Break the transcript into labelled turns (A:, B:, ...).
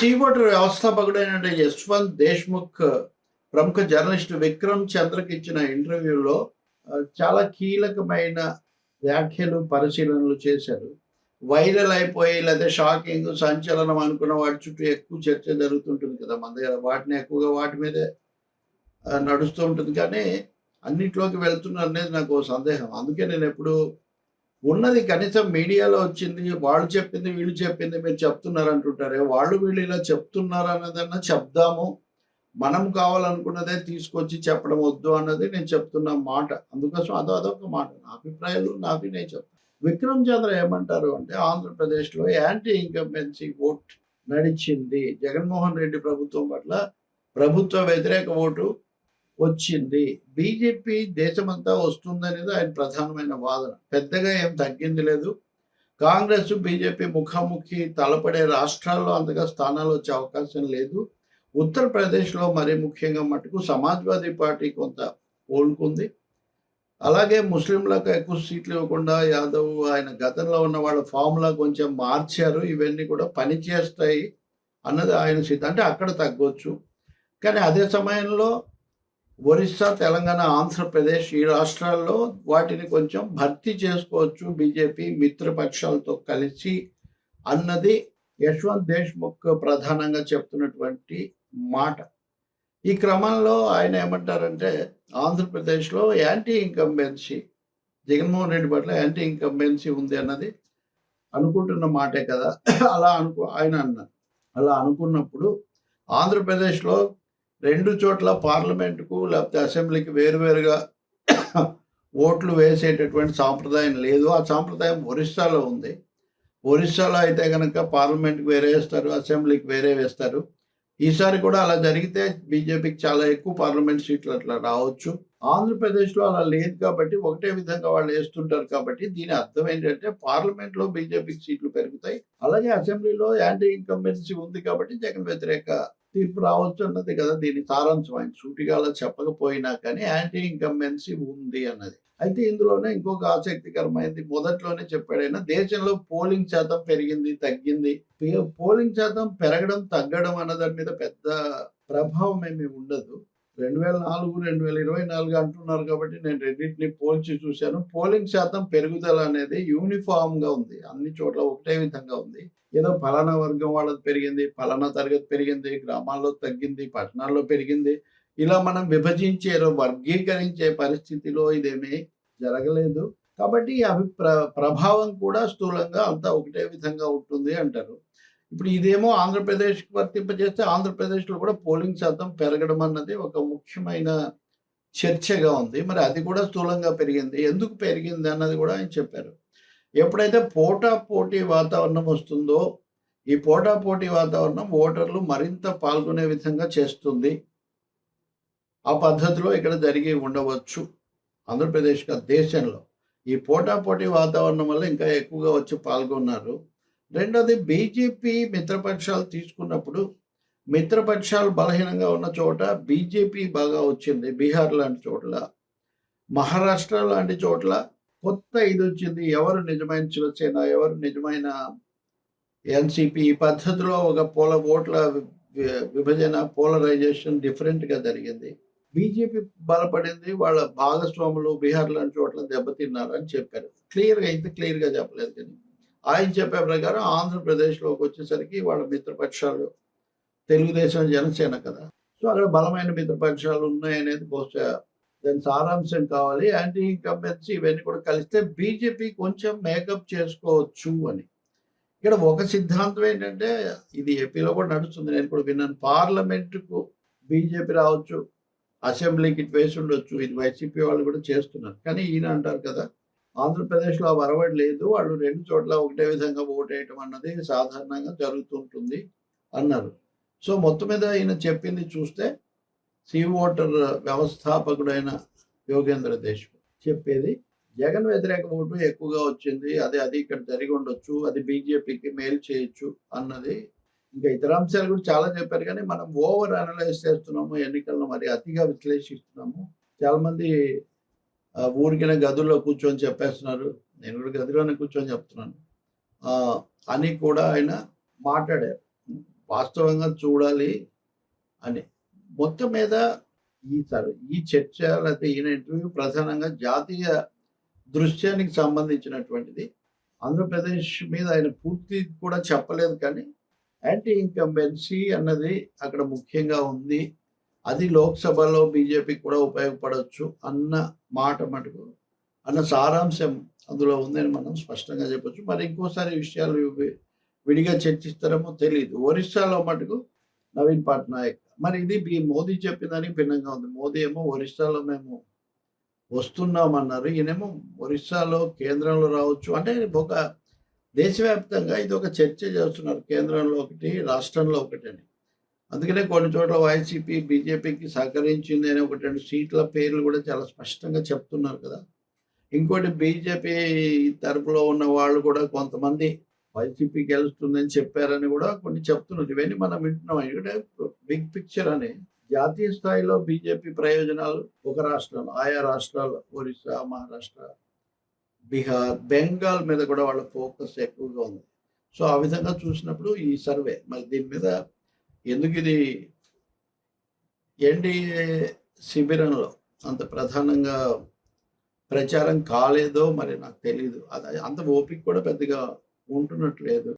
A: సీబోటర్ వ్యవస్థాపకుడైన యశ్వంత్ దేశ్ముఖ్ ప్రముఖ జర్నలిస్ట్ విక్రమ్ చంద్రకి ఇచ్చిన ఇంటర్వ్యూలో చాలా కీలకమైన వ్యాఖ్యలు పరిశీలనలు చేశారు. వైరల్ అయిపోయి లేదా షాకింగ్ సంచలనం అనుకున్న వాటి చుట్టూ ఎక్కువ చర్చ జరుగుతుంటుంది కదా మన దగ్గర వాటిని ఎక్కువగా వాటి మీదే నడుస్తూ ఉంటుంది. కానీ అన్నిట్లోకి వెళ్తున్నారు అనేది నాకు సందేహం. అందుకే నేను ఎప్పుడు ఉన్నది కనీసం మీడియాలో వచ్చింది వాళ్ళు చెప్పింది వీళ్ళు చెప్పింది మీరు చెప్తున్నారు అంటుంటారే వాళ్ళు వీళ్ళు ఇలా చెప్తున్నారు అన్నదన్నా చెప్దాము. మనం కావాలనుకున్నదే తీసుకొచ్చి చెప్పడం వద్దు అన్నది నేను చెప్తున్న మాట. అందుకోసం అదో అదొక మాట. నా అభిప్రాయాలు నావి నేను చెప్తాను విక్రమ్ చంద్ర ఏమంటారు అంటే ఆంధ్రప్రదేశ్లో యాంటీ ఇన్కంబెన్సీ ఓట్ నడిచింది. జగన్మోహన్ రెడ్డి ప్రభుత్వం పట్ల ప్రభుత్వ వ్యతిరేక ఓటు వచ్చింది. బీజేపీ దేశమంతా వస్తుందనేది ఆయన ప్రధానమైన వాదన. పెద్దగా ఏం తగ్గింది లేదు. కాంగ్రెస్ బీజేపీ ముఖాముఖి తలపడే రాష్ట్రాల్లో అంతగా స్థానాలు వచ్చే అవకాశం లేదు. ఉత్తరప్రదేశ్లో మరి ముఖ్యంగా మటుకు సమాజ్వాదీ పార్టీ కొంత కోలుకుంది అలాగే ముస్లింలకు ఎక్కువ సీట్లు ఇవ్వకుండా యాదవ్ ఆయన గతంలో ఉన్న వాళ్ళ ఫామ్లా కొంచెం మార్చారు. ఇవన్నీ కూడా పనిచేస్తాయి అన్నది ఆయన సిద్ధం అంటే అక్కడ తగ్గొచ్చు. కానీ అదే సమయంలో ఒరిస్సా తెలంగాణ ఆంధ్రప్రదేశ్ ఈ రాష్ట్రాల్లో వాటిని కొంచెం భర్తీ చేసుకోవచ్చు. బీజేపీ మిత్రపక్షాలతో కలిసి అన్నది యశ్వంత్ దేశ్ముఖ్ ప్రధానంగా చెప్తున్నటువంటి మాట. ఈ క్రమంలో ఆయన ఏమంటారంటే ఆంధ్రప్రదేశ్లో యాంటీ ఇన్కంబెన్సీ జగన్మోహన్ రెడ్డి పట్ల యాంటీ ఇన్కంబెన్సీ ఉంది అన్నది అనుకుంటున్న మాటే కదా. అలా అనుకు ఆయన అన్నారు. అలా అనుకున్నప్పుడు ఆంధ్రప్రదేశ్లో రెండు చోట్ల పార్లమెంటుకు లేకపోతే అసెంబ్లీకి వేరువేరుగా ఓట్లు వేసేటటువంటి సాంప్రదాయం లేదు. ఆ సాంప్రదాయం ఒరిస్సాలో ఉంది. ఒరిస్సాలో అయితే కనుక పార్లమెంట్కి వేరే వేస్తారు అసెంబ్లీకి వేరే వేస్తారు. ఈసారి కూడా అలా జరిగితే బీజేపీకి చాలా ఎక్కువ పార్లమెంట్ సీట్లు అట్లా రావచ్చు. ఆంధ్రప్రదేశ్లో అలా లేదు కాబట్టి ఒకటే విధంగా వాళ్ళు వేస్తుంటారు కాబట్టి దీని అర్థం ఏంటంటే పార్లమెంట్లో బీజేపీకి సీట్లు పెరుగుతాయి. అలాగే అసెంబ్లీలో యాంటీ ఇన్కంబెన్సీ ఉంది కాబట్టి జగన్ వ్యతిరేక తీర్పు రావచ్చు అన్నది కదా దీని సారాంశం. ఆయన సూటిగా అలా చెప్పకపోయినా కానీ యాంటీ ఇన్కంబెన్సీ ఉంది అన్నది. అయితే ఇందులోనే ఇంకొక ఆసక్తికరమైనది మొదట్లోనే చెప్పాడైనా దేశంలో పోలింగ్ శాతం పెరిగింది తగ్గింది. పోలింగ్ శాతం పెరగడం తగ్గడం అన్న దాని మీద పెద్ద ప్రభావం ఏమీ ఉండదు. రెండు వేల నాలుగు రెండు వేల ఇరవై నాలుగు అంటున్నారు కాబట్టి నేను రెండింటిని పోల్చి చూశాను. పోలింగ్ శాతం పెరుగుదల అనేది యూనిఫామ్గా ఉంది. అన్ని చోట్ల ఒకటే విధంగా ఉంది. ఏదో ఫలానా వర్గం వాళ్ళది పెరిగింది ఫలానా తరగతి పెరిగింది గ్రామాల్లో తగ్గింది పట్టణాల్లో పెరిగింది. ఇలా మనం విభజించే వర్గీకరించే పరిస్థితిలో ఇదేమీ జరగలేదు. కాబట్టి అవి అభిప్ర ప్రభావం కూడా స్థూలంగా అంతా ఒకటే విధంగా ఉంటుంది అంటారు. ఇప్పుడు ఇదేమో ఆంధ్రప్రదేశ్కి వర్తింపజేస్తే ఆంధ్రప్రదేశ్లో కూడా పోలింగ్ శాతం పెరగడం అన్నది ఒక ముఖ్యమైన చర్చగా ఉంది. మరి అది కూడా స్థూలంగా పెరిగింది. ఎందుకు పెరిగింది అన్నది కూడా ఆయన చెప్పారు. ఎప్పుడైతే పోటా పోటీ వాతావరణం వస్తుందో ఈ పోటా పోటీ వాతావరణం ఓటర్లు మరింత పాల్గొనే విధంగా చేస్తుంది. ఆ పద్ధతిలో ఇక్కడ జరిగి ఉండవచ్చు ఆంధ్రప్రదేశ్ దేశంలో. ఈ పోటా పోటీ వాతావరణం వల్ల ఇంకా ఎక్కువగా వచ్చి పాల్గొన్నారు. రెండోది బీజేపీ మిత్రపక్షాలు తీసుకున్నప్పుడు మిత్రపక్షాలు బలహీనంగా ఉన్న చోట బీజేపీ బాగా వచ్చింది బీహార్ లాంటి చోట్ల. మహారాష్ట్ర లాంటి చోట్ల కొత్త ఇది వచ్చింది ఎవరు నిజమైన శివసేన ఎవరు నిజమైన ఎన్సిపి. ఈ పద్ధతిలో ఒక పోల ఓట్ల విభజన పోలరైజేషన్ డిఫరెంట్గా జరిగింది. బీజేపీ బలపడింది వాళ్ళ భాగస్వాములు బీహార్ లాంటి చోట్ల దెబ్బతిన్నారు అని చెప్పారు. క్లియర్గా అయితే ఇంత క్లియర్గా చెప్పలేదు కానీ. ఆయన చెప్పే ప్రకారం ఆంధ్రప్రదేశ్లోకి వచ్చేసరికి వాళ్ళ మిత్రపక్షాలు తెలుగుదేశం జనసేన కదా. సో అక్కడ బలమైన మిత్రపక్షాలు ఉన్నాయనేది బహుశా దాని సారాంశం కావాలి. యాంటీ ఇన్కంబెన్సీ ఇవన్నీ కూడా కలిస్తే బీజేపీ కొంచెం మేకప్ చేసుకోవచ్చు అని. ఇక్కడ ఒక సిద్ధాంతం ఏంటంటే ఇది ఏపీలో కూడా నడుస్తుంది. నేను కూడా విన్నాను. పార్లమెంటుకు బీజేపీ రావచ్చు అసెంబ్లీకి ఇటు వేసి ఉండొచ్చు. ఇది వైసీపీ వాళ్ళు కూడా చేస్తున్నారు. కానీ ఈయన అంటారు కదా ఆంధ్రప్రదేశ్లో ఆ వరవడి లేదు. వాళ్ళు రెండు చోట్ల ఒకటే విధంగా ఓటేయటం అన్నది సాధారణంగా జరుగుతుంటుంది అన్నారు. సో మొత్తం మీద ఈయన చెప్పింది చూస్తే సీ ఓటర్ వ్యవస్థాపకుడైన యోగేంద్ర దేశ్ముఖ్ చెప్పేది జగన్ వ్యతిరేక ఓటు ఎక్కువగా వచ్చింది. అది అది ఇక్కడ జరిగి ఉండొచ్చు. అది బీజేపీకి మేలు చేయొచ్చు అన్నది. ఇంకా ఇతర అంశాలు కూడా చాలా చెప్పారు. కానీ మనం ఓవర్ అనలైజ్ చేస్తున్నాము ఎన్నికలను మరి అతిగా విశ్లేషిస్తున్నాము. చాలా మంది ఊరికిన గదుల్లో కూర్చొని చెప్పేస్తున్నారు నేను కూడా గదిలోనే కూర్చొని చెప్తున్నాను అని కూడా ఆయన మాట్లాడారు వాస్తవంగా చూడాలి అని. మొత్తం మీద ఈ సార్ ఈ చర్చ లేకపోతే ఈయన ఇంటర్వ్యూ ప్రధానంగా జాతీయ దృశ్యానికి సంబంధించినటువంటిది. ఆంధ్రప్రదేశ్ మీద ఆయన పూర్తి కూడా చెప్పలేదు కానీ, యాంటీ ఇన్కంబెన్సీ అన్నది అక్కడ ముఖ్యంగా ఉంది. అది లోక్‌సభలో బీజేపీకి కూడా ఉపయోగపడవచ్చు అన్న మాట మటుకు అన్న సారాంశం అందులో ఉందని మనం స్పష్టంగా చెప్పొచ్చు. మరి ఇంకోసారి విషయాలు విడిగా చర్చిస్తారేమో తెలియదు ఒరిస్సాలో మటుకు నవీన్ పట్నాయక్. మరి ఇది మోదీ చెప్పిన భిన్నంగా ఉంది. మోదీ ఏమో ఒరిస్సాలో మేము వస్తున్నామన్నారు. ఈయనేమో ఒరిస్సాలో కేంద్రంలో రావచ్చు. అంటే ఒక దేశవ్యాప్తంగా ఒక చర్చ చేస్తున్నారు. కేంద్రంలో ఒకటి, రాష్ట్రంలో ఒకటి అని అందుకనే కొన్ని చోట్ల వైసీపీ, బీజేపీకి సహకరించింది అని 1, 2 సీట్ల పేర్లు కూడా చాలా స్పష్టంగా చెప్తున్నారు కదా! ఇంకోటి బీజేపీ తరపులో ఉన్న వాళ్ళు కూడా కొంతమంది వైసీపీ గెలుస్తుందని చెప్పారని కూడా కొన్ని చెప్తున్నారు. ఇవన్నీ మనం వింటున్నాం. ఎందుకంటే బిగ్ పిక్చర్ అని జాతీయ స్థాయిలో బీజేపీ ప్రయోజనాలు ఒక రాష్ట్రంలో, ఆయా రాష్ట్రాల్లో ఒరిస్సా, మహారాష్ట్ర, బీహార్, బెంగాల్ మీద కూడా వాళ్ళ ఫోకస్ ఎక్కువగా ఉంది. సో, ఆ విధంగా చూసినప్పుడు ఈ సర్వే మరి దీని మీద ఎందుకు ఇది ఎన్‌డీఏ శిబిరంలో అంత ప్రధానంగా ప్రచారం కాలేదో మరి నాకు తెలియదు అది అంత ఓపిక కూడా పెద్దగా ఉంటున్నట్టు లేదు.